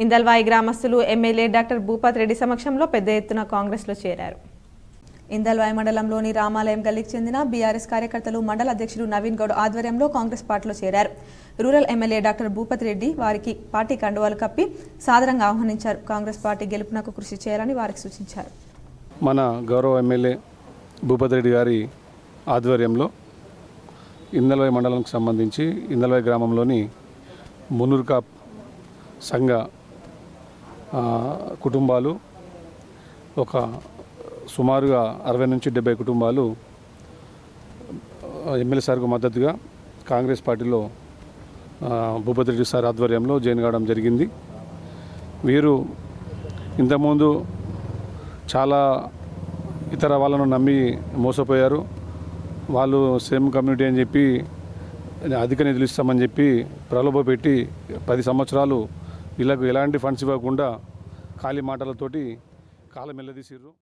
ఇందల్వాయి గ్రామస్తులు MLA doctor Bhupath Reddy సమక్షంలో పెద్ద ఎత్తున కాంగ్రెస్లో చేరారు. ఇందల్వాయి మండలంలోని రామాలయం గల్లీకి చెందిన బీఆర్ఎస్ కార్యకర్తలు మండల అధ్యక్షుడు నవీన్ గౌడ్ ఆధ్వర్యంలో కాంగ్రెస్ పార్టీలో చేరారు. Rural MLA doctor Bhupath Reddy వారికి పార్టీ కండువాలు కప్పి సాదరంగా ఆహ్వానించారు. కాంగ్రెస్ పార్టీ గెలుపునకు కృషి చేయాలని వారికి సూచించారు. మన గౌరవ ఎమ్మెల్యే భూపత్ రెడ్డి గారి ఆధ్వర్యంలో ఇందలవాయి మండలానికి సంబంధించి ఇందలవాయి గ్రామంలోని మునూర్కాప్ సంఘ కుటుంబాలు ఒక సుమారుగా అరవై నుంచి డెబ్బై కుటుంబాలు ఎమ్మెల్యే సార్కు మద్దతుగా కాంగ్రెస్ పార్టీలో భూపతిరెడ్డి భూపతి సార్ ఆధ్వర్యంలో జాయిన్ కావడం జరిగింది. వీరు ఇంతకుముందు చాలా ఇతర వాళ్ళను నమ్మి మోసపోయారు. వాళ్ళు సేమ్ కమ్యూనిటీ అని చెప్పి అధిక నిధులు ఇస్తామని చెప్పి ప్రలోభ పెట్టి పది సంవత్సరాలు వీళ్ళకు ఎలాంటి ఫండ్స్ ఇవ్వకుండా ఖాళీ మాటలతోటి కాలం ఎల్లదీసిర్రు